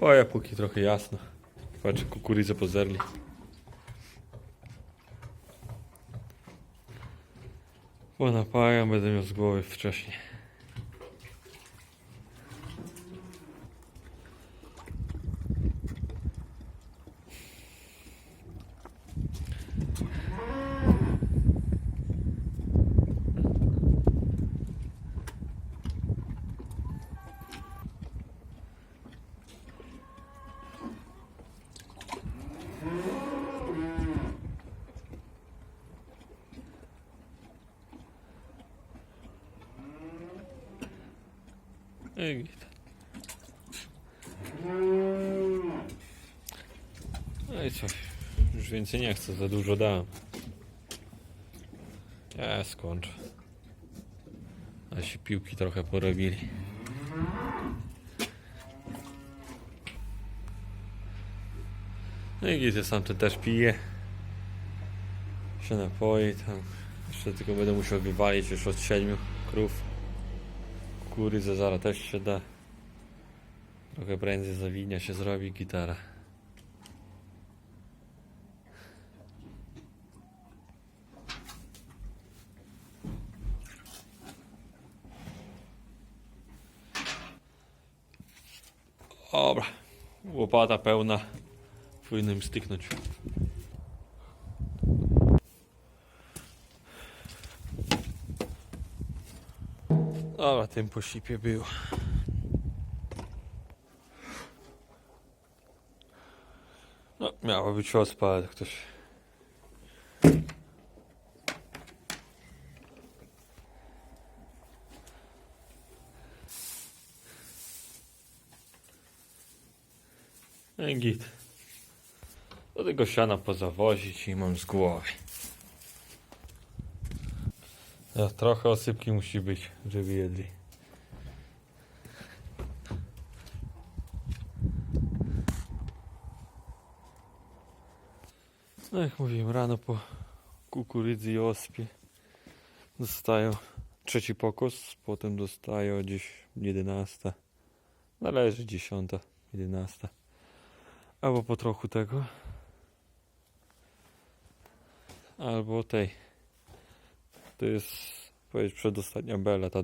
Boja póki trochę jasno. Patrzę, kukurydzę pozerli. Bo napajam, będę miał z głowy wcześniej. No i coś. Już więcej nie chcę, za dużo dałem. Ja skończę. A się piłki trochę porobili. No i git, sam ten też pije. Się napoi tam. Jeszcze tylko będę musiał wywalić już od siedmiu krów. Kukurydza zaraz też się da. Trochę prędzej zawinia się zrobi gitara. Dobra. Łopata pełna. Powinno im styknąć. Dobra, tym po sipie było. No, miało być ospa, ale ktoś... No git. Do tego siana pozawozić i mam z głowy. Ja, trochę osypki musi być, żeby jedli. No jak mówiłem, rano po kukurydzy i ospie dostają trzeci pokos, potem dostają gdzieś 11. Należy 10, 11. Albo po trochu tego. Albo tej. To jest powiedz przedostatnia bela, ta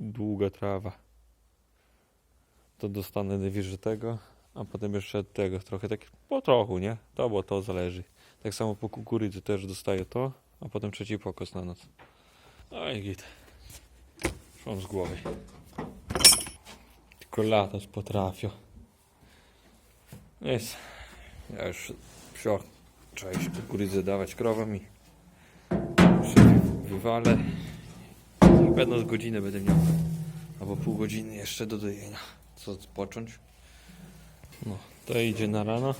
długa trawa. To dostanę najwyżej tego, a potem jeszcze tego, trochę tak po trochu, nie? To bo to zależy. Tak samo po kukurydzy też dostaję to, a potem trzeci pokos na noc. No i git. Szłam z głowy. Tylko latać potrafię. Jest. Ja już wsio. Trzeba iść kukurydzę dawać krowom i wywalę. I pewno z godziny będę miał. Albo pół godziny jeszcze do dojenia. Co począć? No, to idzie na rano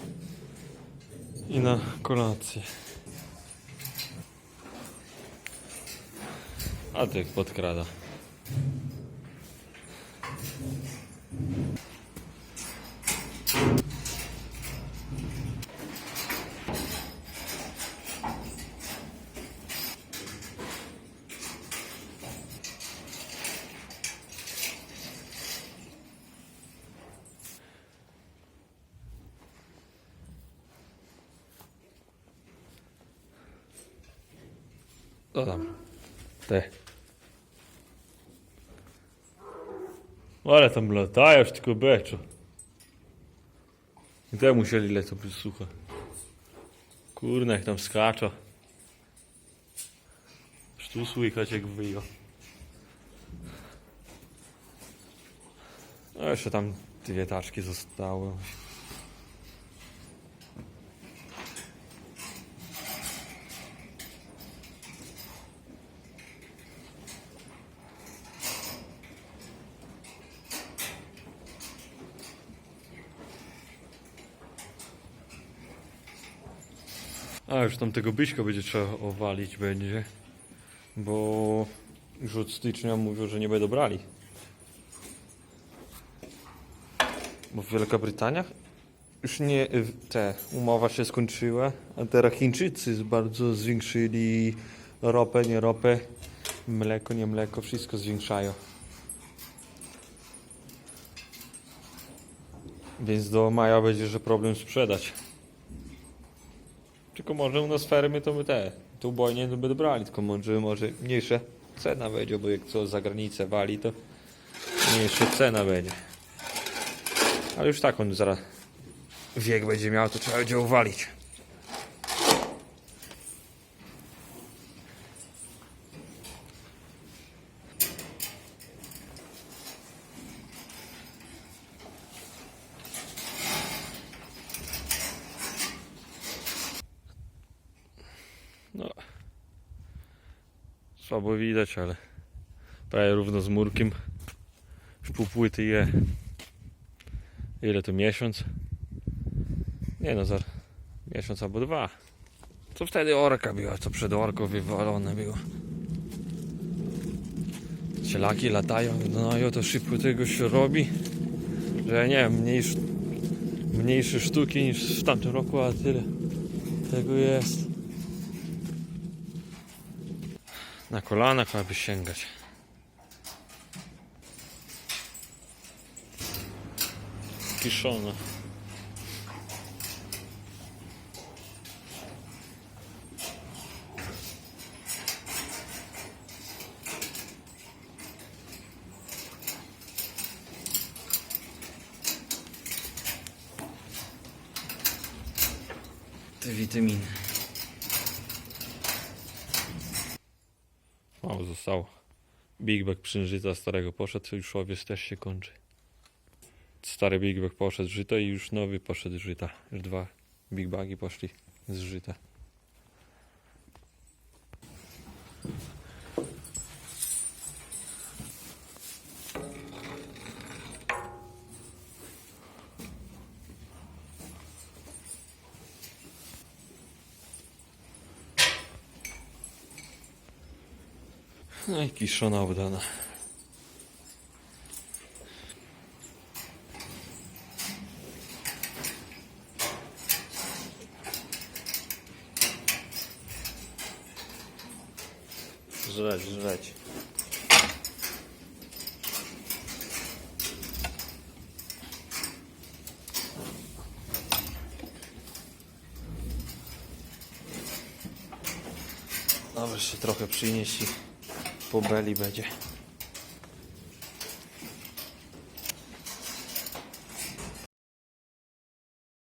i na kolację. A tych podkrada. Co tam? Te. Ale tam latają, tylko beczo. Gdzie musieli lecą przez sucho? Kurna, jak tam skacza. Aż tu słychać jak wyjo. A jeszcze tam dwie taczki zostały. A już tam tego byśka będzie trzeba owalić będzie. Bo już od stycznia mówią, że nie będą brali. Bo w Wielkobrytaniach już nie te umowa się skończyła, a teraz Chińczycy bardzo zwiększyli ropę, nie ropę, mleko, nie mleko, wszystko zwiększają. Więc do maja będzie, że problem sprzedać. Tylko może u nas fermy to my te, tu bojnie by brali, tylko może, może mniejsza cena będzie, bo jak co za granicę wali, to mniejsza cena będzie. Ale już tak on zaraz wiek będzie miał, to trzeba będzie uwalić. No. Słabo widać, ale prawie równo z murkiem. Już pół je. Ile to miesiąc? Nie no, za miesiąc albo dwa. Co wtedy orka była, co przed orką wywalone było. Cielaki latają, no i to szybko tego się robi, że nie wiem, mniejsze, mniejsze sztuki niż w tamtym roku, a tyle tego jest. Na kolanach aby sięgać. Kiszona. Te witaminy. Mało zostało. Big Bag przynżyta starego poszedł, już owiec też się kończy. Stary Big Bag poszedł z żyta i już nowy poszedł z żyta. Już dwa Big Bagi poszli z żyta. No i kiszona udana. Żreć, żreć. Dobra, jeszcze trochę przynieść i po beli będzie.